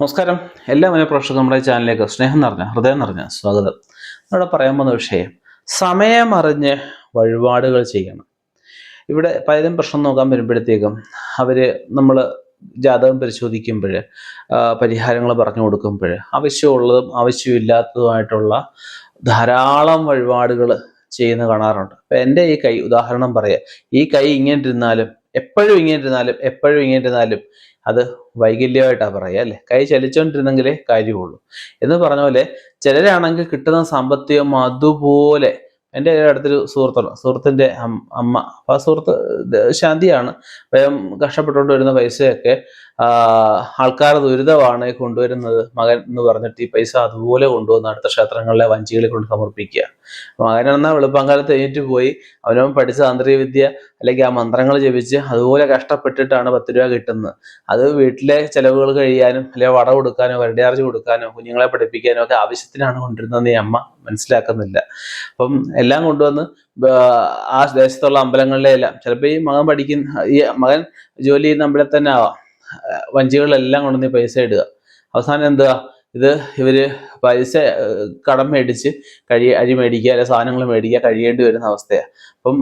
നമസ്കാരം. എല്ലാ മനഃപ്രേക്ഷകർക്കും നമ്മുടെ ചാനലിലേക്ക് സ്നേഹം നിറഞ്ഞ ഹൃദയം നിറഞ്ഞ സ്വാഗതം. ഇവിടെ പറയാൻ പോകുന്ന വിഷയം സമയമറിഞ്ഞ് വഴിപാടുകൾ ചെയ്യണം. ഇവിടെ പലരും പ്രശ്നം നോക്കാൻ വരുമ്പോഴത്തേക്കും അവർ നമ്മൾ ജാതകം പരിശോധിക്കുമ്പോൾ പരിഹാരങ്ങൾ പറഞ്ഞു കൊടുക്കുമ്പോൾ ആവശ്യമുള്ളതും ആവശ്യമില്ലാത്തതുമായിട്ടുള്ള ധാരാളം വഴിപാടുകൾ ചെയ്യുന്ന കാണാറുണ്ട്. അപ്പം എന്റെ ഈ കൈ ഉദാഹരണം പറയാം. ഈ കൈ ഇങ്ങനെ ഇരുന്നാലും എപ്പോഴും ഇങ്ങനെ ഇരുന്നാലും എപ്പോഴും ഇങ്ങനെ ഇരുന്നാലും അത് വൈകല്യമായിട്ടാണ് പറയുക അല്ലേ? കൈ ചലിച്ചുകൊണ്ടിരുന്നെങ്കിലേ കാര്യമുള്ളൂ. എന്ന് പറഞ്ഞ പോലെ ചിലരാണെങ്കിൽ കിട്ടുന്ന സാമ്പത്തികം അതുപോലെ എന്റെ അടുത്തൊരു സുഹൃത്തുണ്ട് സുഹൃത്തിന്റെ അമ്മ. അപ്പോൾ ആ സുഹൃത്ത് ശാന്തിയാണ്. അപ്പം കഷ്ടപ്പെട്ടുകൊണ്ട് വരുന്ന പൈസയൊക്കെ ആൾക്കാർ ദുരിതമാണ് കൊണ്ടുവരുന്നത്. മകൻ എന്ന് പറഞ്ഞിട്ട് ഈ പൈസ അതുപോലെ കൊണ്ടുവന്ന് അടുത്ത ക്ഷേത്രങ്ങളിലെ വഞ്ചികളിൽ കൊണ്ട് സമർപ്പിക്കുക. മകനെന്നാൽ വെളുപ്പാങ്കാലത്ത് എഴുന്നേറ്റ് പോയി അവനവൻ പഠിച്ച താന്ത്രിക വിദ്യ അല്ലെങ്കിൽ ആ മന്ത്രങ്ങൾ ജപിച്ച് അതുപോലെ കഷ്ടപ്പെട്ടിട്ടാണ് പത്ത് രൂപ കിട്ടുന്നത്. അത് വീട്ടിലെ ചെലവുകൾ കഴിയാനും അല്ലെങ്കിൽ വട കൊടുക്കാനോ വരടിയാർജ് കൊടുക്കാനോ കുഞ്ഞുങ്ങളെ പഠിപ്പിക്കാനോ ഒക്കെ ആവശ്യത്തിനാണ് കൊണ്ടിരുന്നതെന്ന് ഈ അമ്മ മനസ്സിലാക്കുന്നില്ല. അപ്പം എല്ലാം കൊണ്ടുവന്ന് ആ ദേശത്തുള്ള അമ്പലങ്ങളിലെല്ലാം ചിലപ്പോൾ ഈ മകൻ പഠിക്കുന്ന ഈ മകൻ ജോലി ചെയ്യുന്ന അമ്പലത്തിൽ തന്നെ ആവാം. വഞ്ചികളിലെല്ലാം കൊണ്ടുവന്ന് പൈസ ഇടുക. അവസാനം എന്താ ഇത് ഇവർ പൈസ കടം മേടിച്ച് കഴി അരി മേടിക്കുക അല്ലെ സാധനങ്ങൾ മേടിക്കുക കഴിയേണ്ടി വരുന്ന അവസ്ഥയാണ് അപ്പം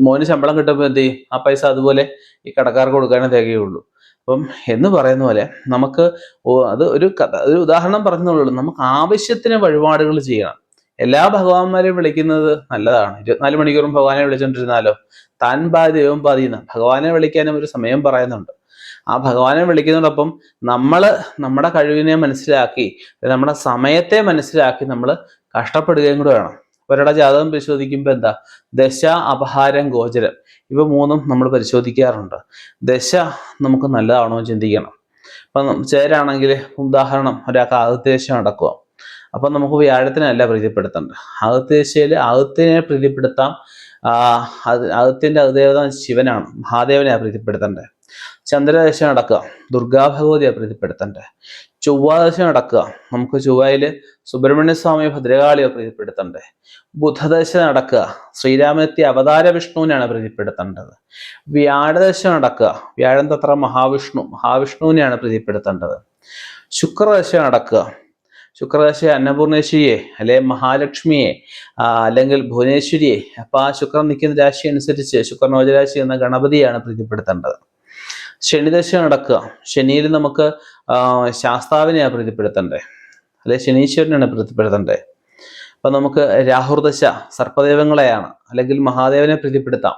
മോന് ശമ്പളം കിട്ടുമ്പോൾ എന്ത് ചെയ്യും? ആ പൈസ അതുപോലെ ഈ കടക്കാർക്ക് കൊടുക്കാനേ തികയുള്ളൂ. അപ്പം എന്ന് പറയുന്ന പോലെ നമുക്ക് അത് ഒരു കഥ ഒരു ഉദാഹരണം പറഞ്ഞുള്ളൂ. നമുക്ക് ആവശ്യത്തിന് വഴിപാടുകൾ ചെയ്യണം. എല്ലാ ഭഗവാന്മാരെയും വിളിക്കുന്നത് നല്ലതാണ്. ഇരുപത്തിനാല് മണിക്കൂറും ഭഗവാനെ വിളിച്ചോണ്ടിരുന്നാലോ? താൻ ബാധ്യവും ബാധിക്കുന്ന ഭഗവാനെ വിളിക്കാനും ഒരു സമയം പറയുന്നുണ്ട്. ആ ഭഗവാനെ വിളിക്കുന്നതോടൊപ്പം നമ്മൾ നമ്മുടെ കഴിവിനെ മനസ്സിലാക്കി നമ്മുടെ സമയത്തെ മനസ്സിലാക്കി നമ്മൾ കഷ്ടപ്പെടുകയും കൂടെ വേണം. അവരുടെ ജാതകം പരിശോധിക്കുമ്പോൾ എന്താ? ദശ അപഹാരം ഗോചരം. ഇവ മൂന്നും നമ്മൾ പരിശോധിക്കാറുണ്ട്. ദശ നമുക്ക് നല്ലതാണോ ചിന്തിക്കണം. അപ്പം ചേരാണെങ്കിൽ ഉദാഹരണം ഒരാൾക്ക് ആദിത്യദേശം നടക്കുക. അപ്പം നമുക്ക് വ്യാഴത്തിനല്ല പ്രീതിപ്പെടുത്തേണ്ടത്. ആദിത്യദശയിൽ ആദിത്യനെ പ്രീതിപ്പെടുത്താം. ആ അത് ആദിത്യന്റെ അതിദേവത ശിവനാണ്. മഹാദേവനെ പ്രീതിപ്പെടുത്തേണ്ടത്. ചന്ദ്രദശ നടക്കുക. ദുർഗാ ഭഗവതിയെ പ്രീതിപ്പെടുത്തേണ്ടത് ചൊവ്വാദശ നടക്കുക. നമുക്ക് ചൊവ്വയിൽ സുബ്രഹ്മണ്യ സ്വാമി ഭദ്രകാളിയെ പ്രീതിപ്പെടുത്തണ്ടേ. ബുധദശ നടക്കുക. ശ്രീരാമത്തെ അവതാര വിഷ്ണുവിനെയാണ് പ്രീതിപ്പെടുത്തേണ്ടത്. വ്യാഴദശ നടക്കുക. വ്യാഴം തത്ര മഹാവിഷ്ണു. മഹാവിഷ്ണുവിനെയാണ് പ്രീതിപ്പെടുത്തേണ്ടത്. ശുക്രദശ നടക്കുക. ശുക്രദശ അന്നപൂർണേശ്വരിയെ അല്ലെ മഹാലക്ഷ്മിയെ അല്ലെങ്കിൽ ഭുവനേശ്വരിയെ അപ്പൊ ആ ശുക്രൻ നിൽക്കുന്ന രാശി അനുസരിച്ച് ശുക്രനോജരാശി എന്ന ഗണപതിയാണ് പ്രീതിപ്പെടുത്തേണ്ടത്. ശനിദശ നടക്കുക. ശനിയിൽ നമുക്ക് ശാസ്താവിനെയാണ് പ്രീതിപ്പെടുത്തേണ്ടത്. അല്ലെ ശനീശ്വരനെയാണ് പ്രീതിപ്പെടുത്തേണ്ടത്. അപ്പൊ നമുക്ക് രാഹുർദശ സർപ്പദേവങ്ങളെയാണ് അല്ലെങ്കിൽ മഹാദേവനെ പ്രീതിപ്പെടുത്താം.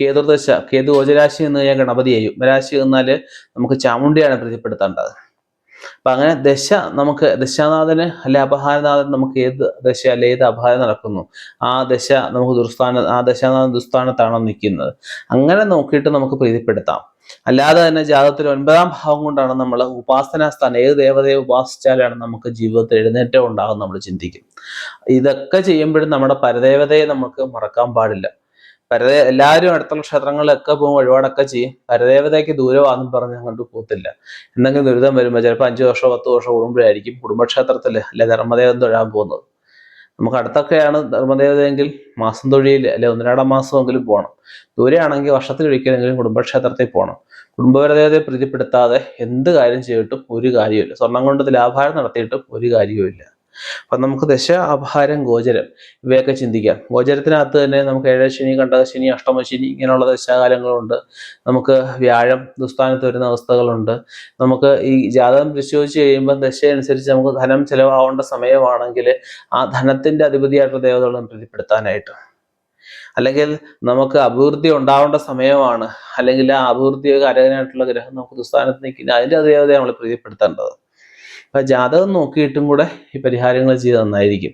കേതുർദശ കേതു ഓജരാശി എന്ന് കഴിഞ്ഞാൽ ഗണപതിയെയും യുമരാശി എന്നാൽ നമുക്ക് ചാമുണ്ടിയാണ് പ്രീതിപ്പെടുത്തേണ്ടത്. അപ്പൊ അങ്ങനെ ദശ നമുക്ക് ദശാനാഥന് അല്ലെ അപഹാരനാഥൻ നമുക്ക് ഏത് ദശ അല്ലെ ഏത് അപഹാരം നടക്കുന്നു? ആ ദശ നമുക്ക് ദുർസ്ഥാന ആ ദശാനാഥൻ ദുസ്ഥാനത്താണോ നിൽക്കുന്നത്? അങ്ങനെ നോക്കിയിട്ട് നമുക്ക് പ്രീതിപ്പെടുത്താം. അല്ലാതെ തന്നെ ജാതകത്തിൽ ഒൻപതാം ഭാവം കൊണ്ടാണ് നമ്മൾ ഉപാസനാ സ്ഥാനം ഏത് ദേവതയെ ഉപാസിച്ചാലാണ് നമുക്ക് ജീവിതത്തിൽ എഴുന്നേറ്റം ഉണ്ടാകും നമ്മൾ ചിന്തിക്കും. ഇതൊക്കെ ചെയ്യുമ്പോഴും നമ്മുടെ പരദേവതയെ നമുക്ക് മറക്കാൻ പാടില്ല. പരദേ എല്ലാവരും അടുത്തുള്ള ക്ഷേത്രങ്ങളിലൊക്കെ പോകും വഴിപാടൊക്കെ ചെയ്യും. പരദേവതയ്ക്ക് ദൂരമാണെന്ന് പറഞ്ഞ് അങ്ങോട്ട് പോകത്തില്ല. എന്തെങ്കിലും ദുരിതം വരുമ്പോൾ ചിലപ്പോൾ അഞ്ച് വർഷമോ പത്ത് വർഷമോ കൂടുമ്പോഴായിരിക്കും കുടുംബക്ഷേത്രത്തിൽ അല്ലെ ധർമ്മദേവൻ തൊഴാൻ പോകുന്നത്. നമുക്ക് അടുത്തൊക്കെയാണ് ധർമ്മദേവതയെങ്കിൽ മാസം തൊഴിയിൽ അല്ലെ ഒന്നിരാടം മാസമെങ്കിലും പോകണം ദൂരെയാണെങ്കിൽ വർഷത്തിൽ ഒരിക്കലെങ്കിലും കുടുംബക്ഷേത്രത്തിൽ പോകണം കുടുംബപരദേവതയെ പ്രീതിപ്പെടുത്താതെ എന്ത് കാര്യം ചെയ്തിട്ടും ഒരു കാര്യമില്ല സ്വർണം കൊണ്ട് ലാഭാരം നടത്തിയിട്ടും ഒരു കാര്യവുമില്ല. അപ്പൊ നമുക്ക് ദശ അപഹാരം ഗോചരം ഇവയൊക്കെ ചിന്തിക്കാം. ഗോചരത്തിനകത്ത് തന്നെ നമുക്ക് ഏഴശനി കണ്ടകശനി അഷ്ടമശനി ഇങ്ങനെയുള്ള ദശാകാലങ്ങളുണ്ട്. നമുക്ക് വ്യാഴം ദുസ്ഥാനത്ത് വരുന്ന അവസ്ഥകളുണ്ട്. നമുക്ക് ഈ ജാതകം പരിശോധിച്ച് കഴിയുമ്പോൾ ദശ അനുസരിച്ച് നമുക്ക് ധനം ചിലവാവേണ്ട സമയമാണെങ്കിൽ ആ ധനത്തിന്റെ അധിപതിയായിട്ടുള്ള ദേവതകളും പ്രതിപ്പെടുത്താനായിട്ട് അല്ലെങ്കിൽ നമുക്ക് അഭിവൃദ്ധി ഉണ്ടാവേണ്ട സമയമാണ്. അല്ലെങ്കിൽ ആ അഭിവൃദ്ധി കാരകനായിട്ടുള്ള ഗ്രഹം നമുക്ക് ദുസ്ഥാനത്ത് നിൽക്കുന്ന അതിന്റെ ദേവതയെ നമ്മൾ പ്രീതിപ്പെടുത്തേണ്ടത്. അപ്പൊ ജാതകം നോക്കിയിട്ടും കൂടെ ഈ പരിഹാരങ്ങൾ ചെയ്ത് നന്നായിരിക്കും.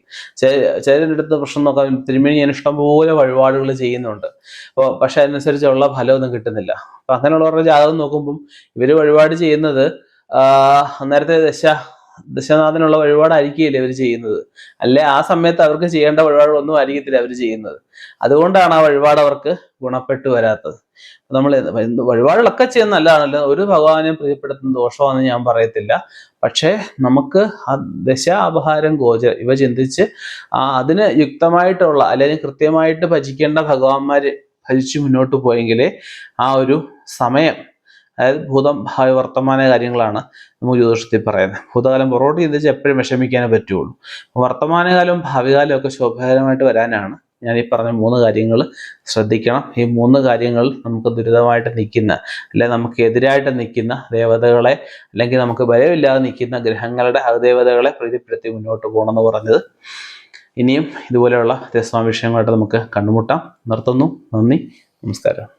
ചിലരുടെ അടുത്ത് പ്രശ്നം നോക്കാൻ തിരുമേനി ഞാൻ ഇഷ്ടംപോലെ വഴിപാടുകൾ ചെയ്യുന്നുണ്ട്. അപ്പോൾ പക്ഷെ അതിനനുസരിച്ചുള്ള ഫലമൊന്നും കിട്ടുന്നില്ല. അപ്പം അങ്ങനെയുള്ളവരുടെ ജാതകം നോക്കുമ്പം ഇവർ വഴിപാട് ചെയ്യുന്നത് നേരത്തെ ദശ ദശനാഥനുള്ള വഴിപാടായിരിക്കില്ലേ അവർ ചെയ്യുന്നത്? അല്ലെ ആ സമയത്ത് അവർക്ക് ചെയ്യേണ്ട വഴിപാടുകളൊന്നും ആയിരിക്കത്തില്ല അവർ ചെയ്യുന്നത്. അതുകൊണ്ടാണ് ആ വഴിപാട് അവർക്ക് ഗുണപ്പെട്ടു വരാത്തത്. നമ്മൾ വഴിപാടുകളൊക്കെ ചെയ്യുന്ന നല്ലതാണല്ലോ. ഒരു ഭഗവാനെ പ്രിയപ്പെടുത്തുന്ന ദോഷമാണെന്ന് ഞാൻ പറയത്തില്ല. പക്ഷേ നമുക്ക് ആ ദശ അപഹാരം ഗോചര ഇവ ചിന്തിച്ച് ആ അതിന് യുക്തമായിട്ടുള്ള അല്ലെങ്കിൽ കൃത്യമായിട്ട് ഭജിക്കേണ്ട ഭഗവാന്മാര് ഭജിച്ച് മുന്നോട്ട് പോയെങ്കിലേ ആ ഒരു സമയം അതായത് ഭൂതം ഭാവി വർത്തമാന കാര്യങ്ങളാണ് നമുക്ക് ജ്യോതിഷത്തിൽ പറയുന്നത്. ഭൂതകാലം പുറകോട്ട് ചിന്തിച്ച് എപ്പോഴും വിഷമിക്കാനേ പറ്റുള്ളൂ. വർത്തമാനകാലവും ഭാവികാലവും ഒക്കെ ശോഭകരമായിട്ട് വരാനാണ് ഞാൻ ഈ പറഞ്ഞ മൂന്ന് കാര്യങ്ങൾ ശ്രദ്ധിക്കണം. ഈ മൂന്ന് കാര്യങ്ങൾ നമുക്ക് ദുരിതമായിട്ട് നിൽക്കുന്ന അല്ലെങ്കിൽ നമുക്ക് എതിരായിട്ട് നിൽക്കുന്ന ദേവതകളെ അല്ലെങ്കിൽ നമുക്ക് ഭയമില്ലാതെ നിൽക്കുന്ന ഗ്രഹങ്ങളുടെ അതിദേവതകളെ പ്രീതിപ്പെടുത്തി മുന്നോട്ട് പോകണമെന്ന് പറഞ്ഞത്. ഇനിയും ഇതുപോലെയുള്ള വ്യത്യസ്തമായ വിഷയങ്ങളായിട്ട് നമുക്ക് കണ്ടുമുട്ടാം. നിർത്തുന്നു. നന്ദി. നമസ്കാരം.